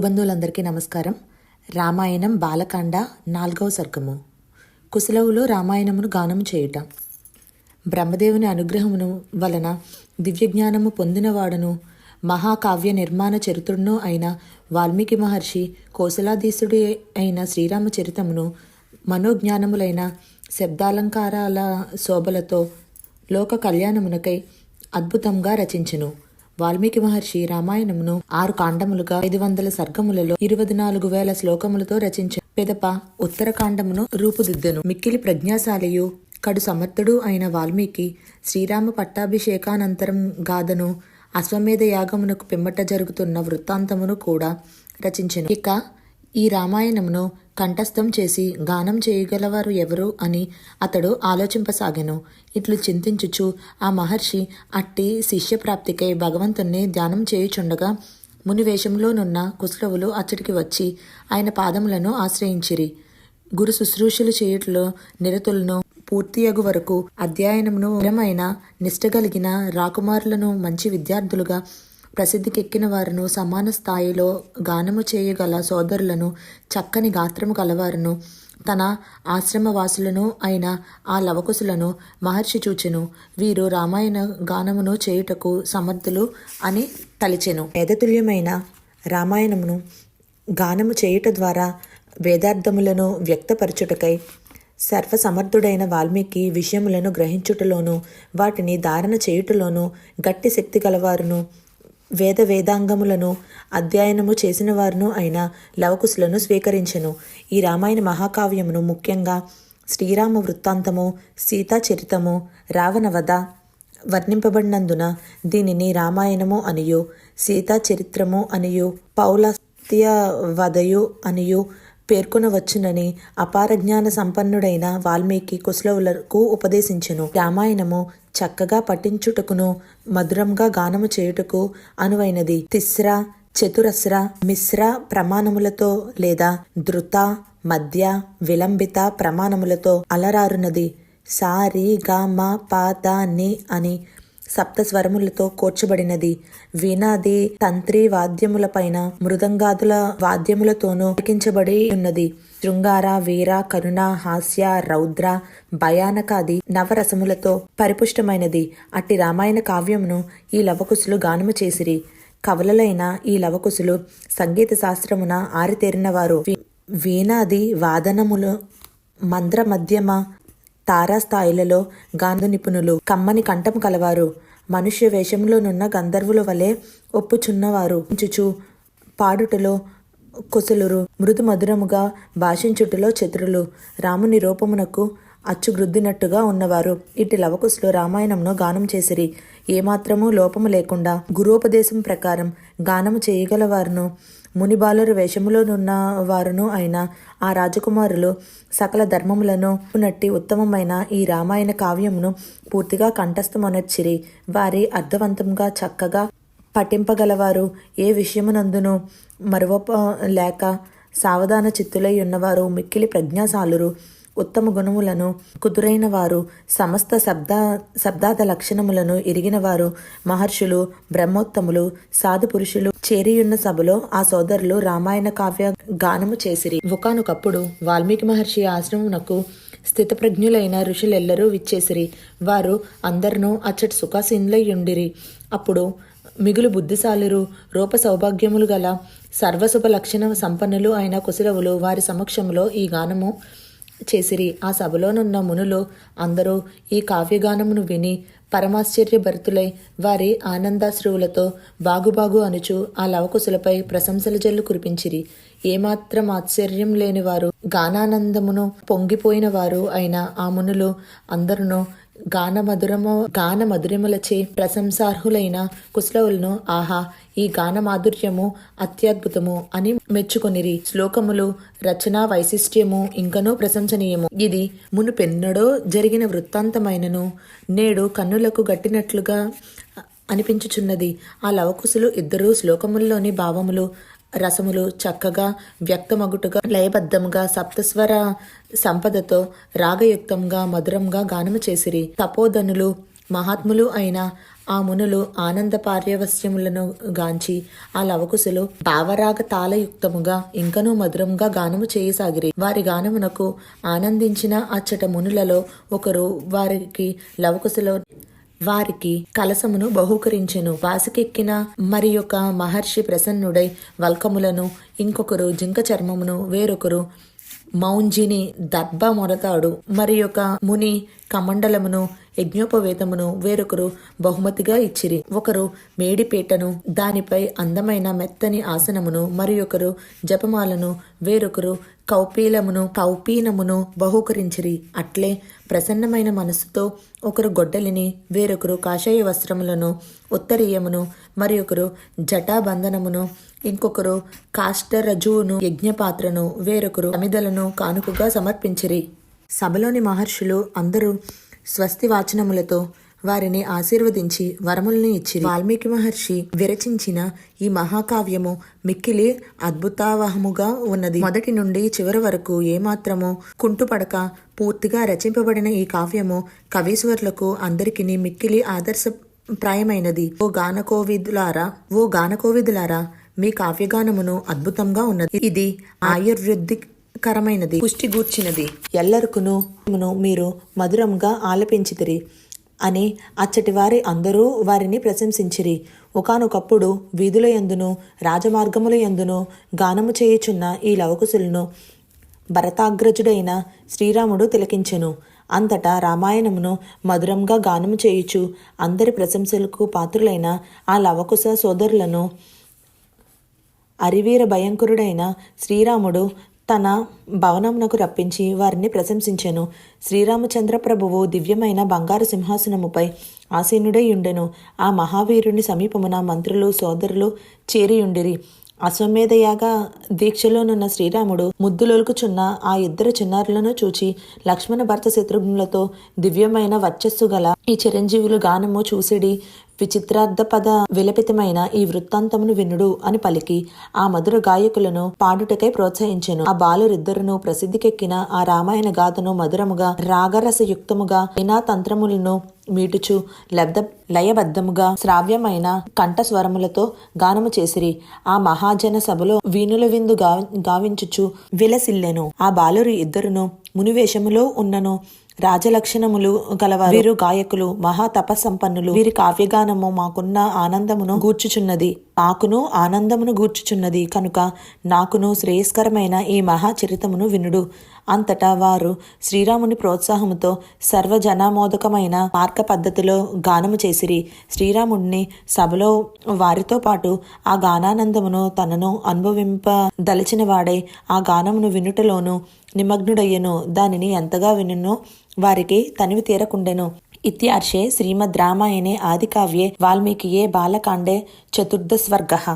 బంధువులందరికీ నమస్కారం. రామాయణం బాలకాండ నాలుగవ సర్గము. కుశలవులో రామాయణమును గానము చేయుట. బ్రహ్మదేవుని అనుగ్రహమును వలన దివ్యజ్ఞానము పొందినవాడను మహాకావ్య నిర్మాణ చరిత్రుడును అయిన వాల్మీకి మహర్షి కోసలాధీశుడి అయిన శ్రీరామచరితమును మనోజ్ఞానములైన శబ్దాలంకారాల శోభలతో లోక కళ్యాణమునకై అద్భుతంగా రచించెను. వాల్మీకి మహర్షి రామాయణమును ఆరు కాండములుగా ఐదు వందల సర్గములలో ఇరవై నాలుగు వేల శ్లోకములతో రచించారు. పెదప ఉత్తరకాండమును రూపుదిద్దెను. మిక్కిలి ప్రజ్ఞాశాలియు కడు సమర్థుడు అయిన వాల్మీకి శ్రీరామ పట్టాభిషేకానంతరం గాథను అశ్వమేధ యాగమునకు పిమ్మట జరుగుతున్న వృత్తాంతమును కూడా రచించెను. ఇక ఈ రామాయణమును కంఠస్థం చేసి గానం చేయగలవారు ఎవరు అని అతడు ఆలోచింపసాగెను. ఇట్లు చింతించుచు ఆ మహర్షి అట్టి శిష్యప్రాప్తికై భగవంతుణ్ణి ధ్యానం చేయుచుండగా మునివేషంలోనున్న కుశ్రవులు అచ్చటికి వచ్చి ఆయన పాదములను ఆశ్రయించిరి. గురు శుశ్రూషలు చేయుటలో నిరతులను పూర్తియగు వరకు అధ్యయనమును స్థిరమైన నిష్టగలిగిన రాకుమారులను మంచి విద్యార్థులుగా ప్రసిద్ధికెక్కిన వారును సమాన స్థాయిలో గానము చేయగల సోదరులను చక్కని గాత్రము కలవారును తన ఆశ్రమవాసులను అయిన ఆ లవకుశులను మహర్షి చూచెను. వీరు రామాయణ గానమును చేయుటకు సమర్థులు అని తలిచెను. వేదతుల్యమైన రామాయణమును గానము చేయుట ద్వారా వేదార్థములను వ్యక్తపరచుటకై సర్వసమర్థుడైన వాల్మీకి విషయములను గ్రహించుటలోను వాటిని ధారణ చేయుటలోను గట్టి శక్తి గలవారును వేద వేదాంగములను అధ్యయనము చేసిన వారును అయిన లవకుశులను స్వీకరించెను. ఈ రామాయణ మహాకావ్యమును ముఖ్యంగా శ్రీరామ వృత్తాంతము సీతాచరితము రావణవధ వర్ణింపబడినందున దీనిని రామాయణము అనియు సీతా చరిత్రము అనియు పౌలస్త్య వదయు అనియు పేర్కొనవచ్చునని అపార జ్ఞాన సంపన్నుడైన వాల్మీకి కుశలవులకు ఉపదేశించెను. రామాయణము చక్కగా పఠించుటకును మధురంగా గానము చేయుటకు అనువైనది. తిస్ర చతురస్ర మిశ్ర ప్రమాణములతో లేదా ధృత మధ్య విలంబిత ప్రమాణములతో అలరారునది. సారి గా మ ప ద ని అని సప్త స్వరములతో కూర్చబడినది. వీణాది తంత్రి వాద్యములపైన మృదంగాదుల వాద్యములతోనూ లిఖించబడి ఉన్నది. శృంగార వీర కరుణ హాస్య రౌద్ర భయానకాది నవరసములతో పరిపుష్టమైనది. అట్టి రామాయణ కావ్యమును ఈ లవకుశులు గానము చేసిరి. కవలలైన ఈ లవకుశులు సంగీత శాస్త్రమున ఆరితేరినవారు. వీణాది వాదనములు మంద్ర మధ్యమ తారాస్థాయిలలో గాంధ నిపుణులు కమ్మని కంఠం కలవారు. మనుష్య వేషంలోనున్న గంధర్వుల వలె ఒప్పుచున్నవారు. చుచు పాడుటలో కొసలురు మృదు మధురముగా భాషించుటలో చతురులు. రాముని రూపమునకు అచ్చుగ్రుద్దినట్టుగా ఉన్నవారు. ఇటు లవకుశులు రామాయణంను గానం చేసిరి. ఏమాత్రము లోపము లేకుండా గురోపదేశం ప్రకారం గానము చేయగలవారును మునిబాలురు వేషములోనున్న వారును అయిన ఆ రాజకుమారులు సకల ధర్మములను నట్టి ఉత్తమమైన ఈ రామాయణ కావ్యమును పూర్తిగా కంఠస్థమొనర్చిరి వారి అర్థవంతంగా చక్కగా పఠింపగలవారు. ఏ విషయమునందును మరువప లేక సావధాన చిత్తులై ఉన్నవారు మిక్కిలి ప్రజ్ఞాశాలురు. ఉత్తమ గుణములను కుదురైన వారు సమస్త శబ్ద శబ్దాద లక్షణములను ఎరిగిన వారు మహర్షులు బ్రహ్మోత్తములు సాధు పురుషులు చేరియున్న సభలో ఆ సోదరులు రామాయణ కావ్య గానము చేసిరి. ఒకనొకప్పుడు వాల్మీకి మహర్షి ఆశ్రమునకు స్థితప్రజ్ఞులైన ఋషులెల్లరూ విచ్చేసిరి. వారు అందరినూ అచ్చటి సుఖాసీనులై ఉండిరి అప్పుడు మిగులు బుద్ధిశాలురు రూప సౌభాగ్యములు గల సర్వశుభ లక్షణ సంపన్నులు అయిన కుశలవులు వారి సమక్షంలో ఈ గానము చేసిరి. ఆ సభలోనున్న మునులు అందరూ ఈ కావ్యగానమును విని పరమాశ్చర్యభరితులై వారి ఆనందాశ్రువులతో బాగుబాగు అనుచు ఆ లవకుశులపై ప్రశంసల జల్లు కురిపించిరి. ఏమాత్రం ఆశ్చర్యం లేని వారు గానానందమును పొంగిపోయిన వారు అయిన ఆ మునులు అందరును గాన మధురము గాన మధురములచే ప్రశంసార్హులైన కుశలవులను ఆహా ఈ గాన మాధుర్యము అత్యద్భుతము అని మెచ్చుకొనిరి. శ్లోకములు రచనా వైశిష్ట్యము ఇంకనూ ప్రశంసనీయము. ఇది మునుపెన్నడో జరిగిన వృత్తాంతమైనను నేడు కన్నులకు గట్టినట్లుగా అనిపించుచున్నది. ఆ లవకుశులు ఇద్దరు శ్లోకముల్లోని భావములు రసములు చక్కగా వ్యక్తమగుటుగా లయబద్ధముగా సప్తస్వర సంపదతో రాగయుక్తంగా మధురంగా గానము చేసిరి. తపోధనులు మహాత్ములు అయిన ఆ మునులు ఆనంద పార్యవస్యములను గాంచి ఆ లవకుశులు భావరాగ తాళయుక్తముగా ఇంకనూ మధురంగా గానము చేయసాగిరి. వారి గానమునకు ఆనందించిన అచ్చట మునులలో ఒకరు వారికి లవకుశలో వారికి కలసమును బహూకరించెను. వాసికెక్కిన మరి యొక్క మహర్షి ప్రసన్నుడై వల్కములను ఇంకొకరు జింక చర్మమును వేరొకరు మౌంజిని దర్భ మొరతాడు మరి యొక్క ముని కమండలమును యజ్ఞోపవేతమును వేరొకరు బహుమతిగా ఇచ్చిరి. ఒకరు మేడిపేటను దానిపై అందమైన మెత్తని ఆసనమును మరి ఒకరు జపమాలను వేరొకరు కౌపీలమును కౌపీనమును బహూకరించిరి. అట్లే ప్రసన్నమైన మనస్సుతో ఒకరు గొడ్డలిని వేరొకరు కాషాయ వస్త్రములను ఉత్తరీయమును మరి ఒకరు జటాబంధనమును ఇంకొకరు కాష్టరజువును యజ్ఞపాత్రను వేరొకరు అమిదలను కానుకగా సమర్పించిరి. సభలోని మహర్షులు అందరూ స్వస్తి వాచనములతో వారిని ఆశీర్వదించి వరములను ఇచ్చి వాల్మీకి మహర్షి విరచించిన ఈ మహాకావ్యము మిక్కిలి అద్భుతావహముగా ఉన్నది. మొదటి నుండి చివరి వరకు ఏమాత్రము కుంటుపడక పూర్తిగా రచింపబడిన ఈ కావ్యము కవీశ్వరులకు అందరికిని మిక్కిలి ఆదర్శ ప్రాయమైనది ఓ గానకోవిదులారా ఓ గానకోవిదులారా మీ కావ్యగానమును అద్భుతంగా ఉన్నది. ఇది ఆయుర్వేదిక్ కరమైనది పుష్టి గూర్చినది ఎల్లరికును మీరు మధురంగా ఆలపించితిరి అని అచ్చటి వారి అందరూ వారిని ప్రశంసించిరి. ఒకానొకప్పుడు వీధుల యందును రాజమార్గముల యందును గానము చేయుచున్న ఈ లవకుశులను భరతాగ్రజుడైన శ్రీరాముడు తిలకించెను. అంతటా రామాయణమును మధురంగా గానము చేయుచు అందరి ప్రశంసలకు పాత్రులైన ఆ లవకుశ సోదరులను అరివీర భయంకరుడైన శ్రీరాముడు తన భవనమునకు రప్పించి వారిని ప్రశంసించెను. శ్రీరామచంద్ర ప్రభువు దివ్యమైన బంగారు సింహాసనముపై ఆసీనుడై ఉండెను. ఆ మహావీరుని సమీపమున మంత్రులు సోదరులు చేరియుండిరి. అశ్వమేధయాగ దీక్షలోనున్న శ్రీరాముడు ముద్దులొలుకుచున్న ఆ ఇద్దరు చిన్నారులను చూచి లక్ష్మణ భర్త శత్రుఘ్నులతో దివ్యమైన వర్చస్సు గల ఈ చిరంజీవులు గానము చూసిడి విచిత్రార్థ పద విలపితమైన ఈ వృత్తాంతమును వినుడు అని పలికి. ఆ మధుర గాయకులను పాడుటకై ప్రోత్సహించెను. ఆ బాలురిద్దరును ప్రసిద్ధికెక్కిన ఆ రామాయణ గాథను మధురముగా రాగరసయుక్తముగా తంత్రములను మీటుచు లబ్ధ లయబద్ధముగా శ్రావ్యమైన కంఠస్వరములతో గానము చేసిరి. ఆ మహాజన సభలో వీణుల విందు గావించుచు విలసిల్లెను. ఆ బాలురు ఇద్దరును మునివేషములో ఉన్నను. రాజలక్షణములు గలవారు. వీరు గాయకులు మహా తపస్సంపన్నులు. వీరి కావ్యగానము మాకున్న ఆనందమును గూర్చుచున్నది. నాకును ఆనందమును గూర్చుచున్నది. కనుక నాకును శ్రేయస్కరమైన ఈ మహాచరితమును వినుడు. అంతటా వారు శ్రీరాముని ప్రోత్సాహముతో సర్వజనామోదకమైన మార్గ పద్ధతిలో గానము చేసిరి. శ్రీరాముడిని సభలో వారితో పాటు ఆ గానానందమును తనను అనుభవింపదలిచిన వాడే ఆ గానమును వినుటలోను నిమగ్నుడయ్యను. దానిని ఎంతగా వినునో వారికి తనివి తీరకుండెను. ఇత్యార్షే శ్రీమద్ రామాయణే ఆదికావ్యే వాల్మీకియే బాలకాండే చతుర్దశవర్గः